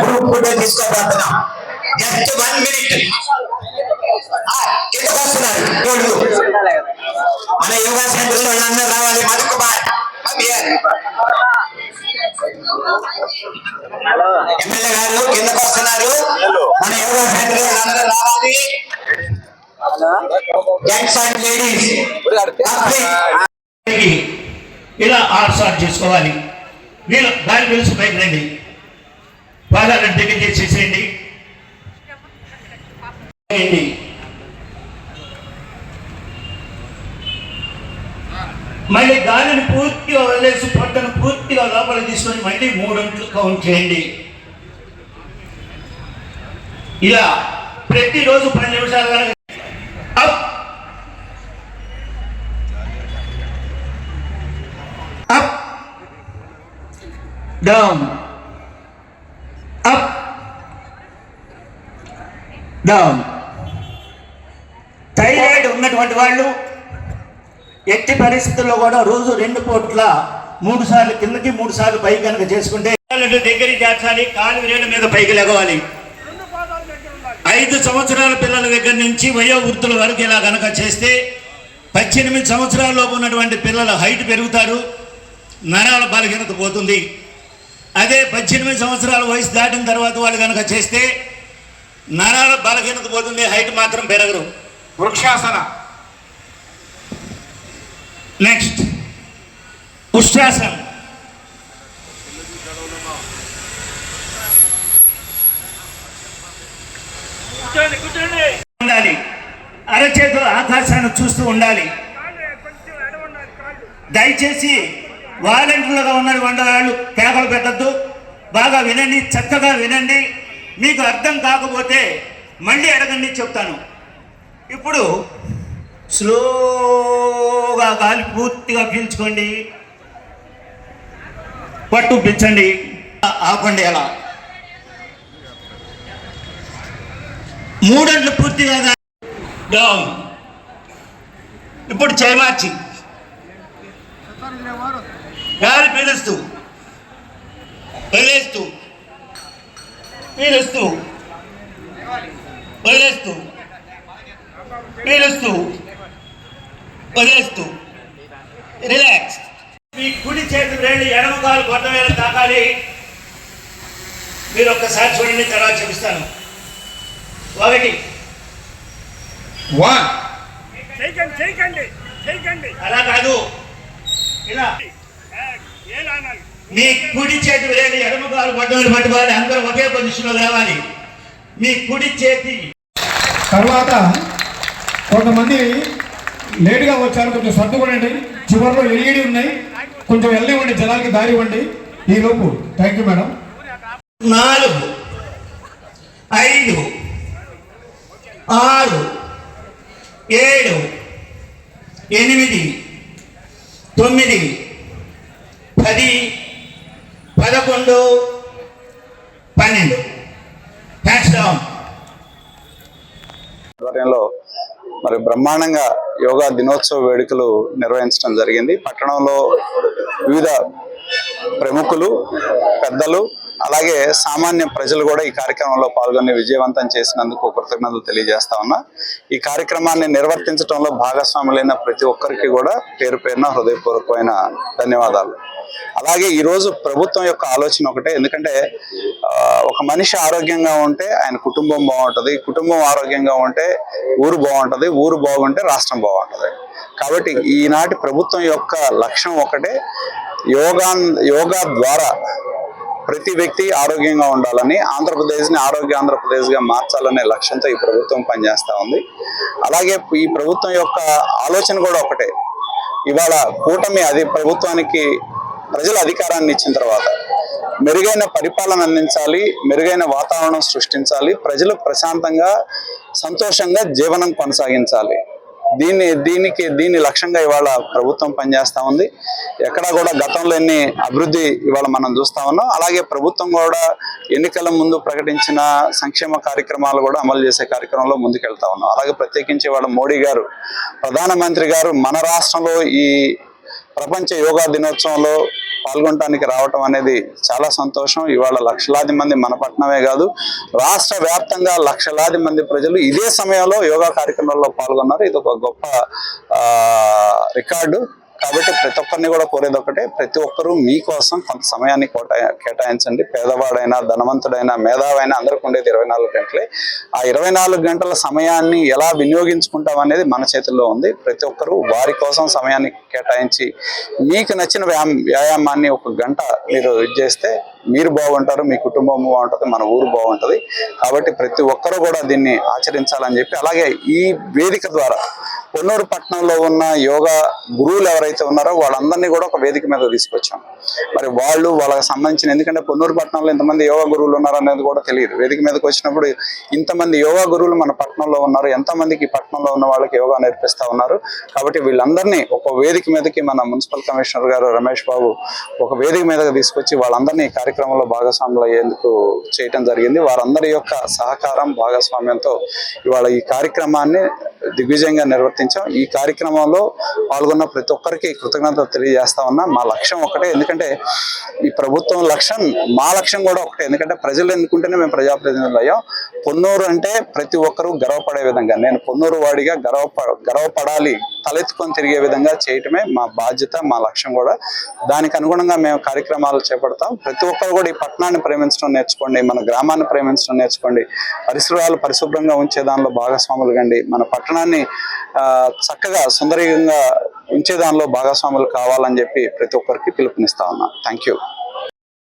Group photo తీసుకోబోతున్నాం just one minute మన yoga సెంటర్లో అందరూ రావాలి మధు కుమార్. ఎమ్మెల్యే గారు కిందకు వస్తున్నారు. మన యోగా సెంటర్లో అందరూ రావాలి. జెంట్స్ అండ్ లేడీస్ ఇలా ఆర్ స్టార్ట్ చేసుకోవాలి. వీళ్ళు దాని పిలిచి పైకి రండి. పాదాలను దగ్గర చేసేసేయండి చేయండి. మళ్ళీ గాలిని పూర్తిగా వదిలేసి పొట్టను పూర్తిగా లోపల తీసుకొని మళ్ళీ మూడొంట్లు కౌంట్ చేయండి. ఇలా ప్రతిరోజు పది నిమిషాలు కనుక up. Down. Up. Down. Thyroid ఉన్నటువంటి వాళ్ళు ఎట్టి పరిస్థితుల్లో కూడా రోజు రెండు పూట్ల మూడు సార్లు కిందకి మూడు సార్లు పైకి కనుక చేసుకుంటే దగ్గరికి చేర్చాలి కాలు వేళ్ళ మీద పైకి లెగవాలి ఐదు సంవత్సరాల పిల్లల దగ్గర నుంచి వయో వృద్ధుల వరకు ఇలా కనుక చేస్తే పద్దెనిమిది సంవత్సరాల్లోపు ఉన్నటువంటి పిల్లల హైట్ పెరుగుతారు నరాల బలహీనత పోతుంది. అదే పద్దెనిమిది సంవత్సరాల వయసు దాటిన తర్వాత వాళ్ళు కనుక చేస్తే నరాల బలహీనత పోతుంది హైట్ మాత్రం పెరగరు. వృక్షాసన. నెక్స్ట్ ఉష్టాసనం ఉండాలి. అరచేతులు ఆకాశాన్ని చూస్తూ ఉండాలి. దయచేసి వాలంటీర్లుగా ఉన్నటువంటి వాళ్ళు కేకలు పెట్టద్దు. బాగా వినండి చక్కగా వినండి. మీకు అర్థం కాకపోతే మళ్ళీ అడగండి చెప్తాను. ఇప్పుడు స్లోగా గాలి పూర్తిగా పీల్చుకోండి. పట్టు పిచ్చండి ఆపండి అలా. మూడంట్లు పూర్తిగా డౌన్. ఇప్పుడు చేమార్చి గాలి పీలుస్తూ వదిలేస్తూ పీలుస్తూ వదిలేస్తూ పీలుస్తూ వదిలేస్తూ. రిలాక్స్ మీ కుడి చేతి వేడి ఎడమ కాలు కొట్ట వేళ తాకాలి. మీరు ఒక్కసారి చూడండి తర్వాత చూపిస్తాను. ఒకటి. వన్. చేయకండి చేయకండి అలా కాదు. ఇలా. మీ కుడి చేతి వేడి ఎడమ కాలు కొట్టవేలు పట్టుకోవాలి అందరూ ఒకే పొజిషన్లో రావాలి మీ కుడి చేతి. తర్వాత కొంతమంది లేటుగా వచ్చారు కొంచెం సర్దుకోండి. చివరిలో ఎల్ఈడి ఉన్నాయి. కొంచెం వెళ్ళనివ్వండి జనాలకి దారి ఇవ్వండి. ఈ లోపు. థ్యాంక్ యూ మేడం నాలుగు ఐదు ఆరు ఏడు ఎనిమిది తొమ్మిది పది పదకొండు పన్నెండు. హ్యాష్ డౌన్ మరి బ్రహ్మాండంగా యోగా దినోత్సవ వేడుకలు నిర్వహించడం జరిగింది. పట్టణంలో వివిధ ప్రముఖులు పెద్దలు అలాగే సామాన్య ప్రజలు కూడా ఈ కార్యక్రమంలో పాల్గొని విజయవంతం చేసినందుకు కృతజ్ఞతలు తెలియజేస్తా ఉన్నా. ఈ కార్యక్రమాన్ని నిర్వర్తించడంలో భాగస్వాములైన ప్రతి ఒక్కరికి కూడా పేరు పేరున హృదయపూర్వకమైన ధన్యవాదాలు. అలాగే ఈరోజు ప్రభుత్వం యొక్క ఆలోచన ఒకటే. ఎందుకంటే ఒక మనిషి ఆరోగ్యంగా ఉంటే ఆయన కుటుంబం బాగుంటుంది. కుటుంబం ఆరోగ్యంగా ఉంటే ఊరు బాగుంటుంది. ఊరు బాగుంటే రాష్ట్రం బాగుంటుంది. కాబట్టి ఈనాటి ప్రభుత్వం యొక్క లక్ష్యం ఒకటే. యోగా యోగా ద్వారా ప్రతి వ్యక్తి ఆరోగ్యంగా ఉండాలని ఆంధ్రప్రదేశ్ని ఆరోగ్య ఆంధ్రప్రదేశ్గా మార్చాలనే లక్ష్యంతో ఈ ప్రభుత్వం పనిచేస్తూ ఉంది. అలాగే ఈ ప్రభుత్వం యొక్క ఆలోచన కూడా ఒకటే. ఇవాళ కూటమి అది ప్రభుత్వానికి ప్రజల అధికారాన్ని ఇచ్చిన తర్వాత మెరుగైన పరిపాలన అందించాలి మెరుగైన వాతావరణం సృష్టించాలి ప్రజలు ప్రశాంతంగా సంతోషంగా జీవనం కొనసాగించాలి. దీన్ని దీనికి దీన్ని లక్ష్యంగా ఇవాళ ప్రభుత్వం పనిచేస్తూ ఉంది. ఎక్కడా కూడా గతంలో ఎన్ని అభివృద్ధి ఇవాళ మనం చూస్తా ఉన్నాం. అలాగే ప్రభుత్వం కూడా ఎన్నికల ముందు ప్రకటించిన సంక్షేమ కార్యక్రమాలు కూడా అమలు చేసే కార్యక్రమంలో ముందుకెళ్తా ఉన్నాం. అలాగే ప్రత్యేకించి ఇవాళ మోడీ గారు ప్రధానమంత్రి గారు మన రాష్ట్రంలో ఈ ప్రపంచ యోగా దినోత్సవంలో పాల్గొనడానికి రావటం అనేది చాలా సంతోషం. ఇవాళ లక్షలాది మంది మన పట్టణమే కాదు రాష్ట్ర వ్యాప్తంగా లక్షలాది మంది ప్రజలు ఇదే సమయంలో యోగా కార్యక్రమాల్లో పాల్గొన్నారు. ఇది ఒక గొప్ప రికార్డు. కాబట్టి ప్రతి ఒక్కరిని కూడా కోరేది ఒకటే ప్రతి ఒక్కరూ మీకోసం కొంత సమయాన్ని కేటాయించండి. పేదవాడైనా ధనవంతుడైనా మేధావైనా అందరికీ ఉండేది ఇరవై నాలుగు గంటలే. ఆ ఇరవై నాలుగు గంటల సమయాన్ని ఎలా వినియోగించుకుంటాం అనేది మన చేతుల్లో ఉంది. ప్రతి ఒక్కరూ వారి కోసం సమయాన్ని కేటాయించి మీకు నచ్చిన వ్యాయామం వ్యాయామాన్ని ఒక గంట మీరు ఇది చేస్తే మీరు బాగుంటారు మీ కుటుంబం బాగుంటుంది మన ఊరు బాగుంటుంది. కాబట్టి ప్రతి ఒక్కరూ కూడా దీన్ని ఆచరించాలని చెప్పి అలాగే ఈ వేదిక ద్వారా పొన్నూరు పట్టణంలో ఉన్న యోగా గురువులు ఎవరైతే ఉన్నారో వాళ్ళందరినీ కూడా ఒక వేదిక మీద తీసుకొచ్చాం. మరి వాళ్ళు వాళ్ళకి సంబంధించిన ఎందుకంటే పొన్నూరు పట్టణంలో ఇంతమంది యోగా గురువులు ఉన్నారు అనేది కూడా తెలియదు. వేదిక మీదకి వచ్చినప్పుడు ఇంతమంది యోగా గురువులు మన పట్టణంలో ఉన్నారు ఎంతమందికి పట్టణంలో ఉన్న వాళ్ళకి యోగా నేర్పిస్తా ఉన్నారు. కాబట్టి వీళ్ళందరినీ ఒక వేదిక మీదకి మన మున్సిపల్ కమిషనర్ గారు రమేష్ బాబు ఒక వేదిక మీదకి తీసుకొచ్చి వాళ్ళందరినీ కార్యక్రమం కార్యక్రమంలో భాగస్వాములు అయ్యేందుకు చేయటం జరిగింది. వారందరి యొక్క సహకారం భాగస్వామ్యంతో ఇవాళ ఈ కార్యక్రమాన్ని దిగ్విజయంగా నిర్వర్తించాం. ఈ కార్యక్రమంలో పాల్గొన్న ప్రతి ఒక్కరికి కృతజ్ఞత తెలియజేస్తా ఉన్నా. మా లక్ష్యం ఒకటే. ఎందుకంటే ఈ ప్రభుత్వం లక్ష్యం మా లక్ష్యం కూడా ఒకటే. ఎందుకంటే ప్రజలు ఎందుకుంటేనే మేము ప్రజాప్రతినిధులు అయ్యాం. పొన్నూరు అంటే ప్రతి ఒక్కరూ గర్వపడే విధంగా నేను పొన్నూరు వాడిగా గర్వ గర్వపడాలి. తలెత్తుకొని తిరిగే విధంగా చేయటమే మా బాధ్యత మా లక్ష్యం కూడా. దానికి అనుగుణంగా మేము కార్యక్రమాలు చేపడతాం. ప్రతి ఒక్క ఒక్కరు కూడా ఈ పట్టణాన్ని ప్రేమించడం నేర్చుకోండి మన గ్రామాన్ని ప్రేమించడం నేర్చుకోండి. పరిసరాలు పరిశుభ్రంగా ఉంచే దానిలో భాగస్వాములు కండి. మన పట్టణాన్ని చక్కగా సుందరీయంగా ఉంచే దానిలో భాగస్వాములు కావాలని చెప్పి ప్రతి ఒక్కరికి పిలుపునిస్తా ఉన్నా. Thank you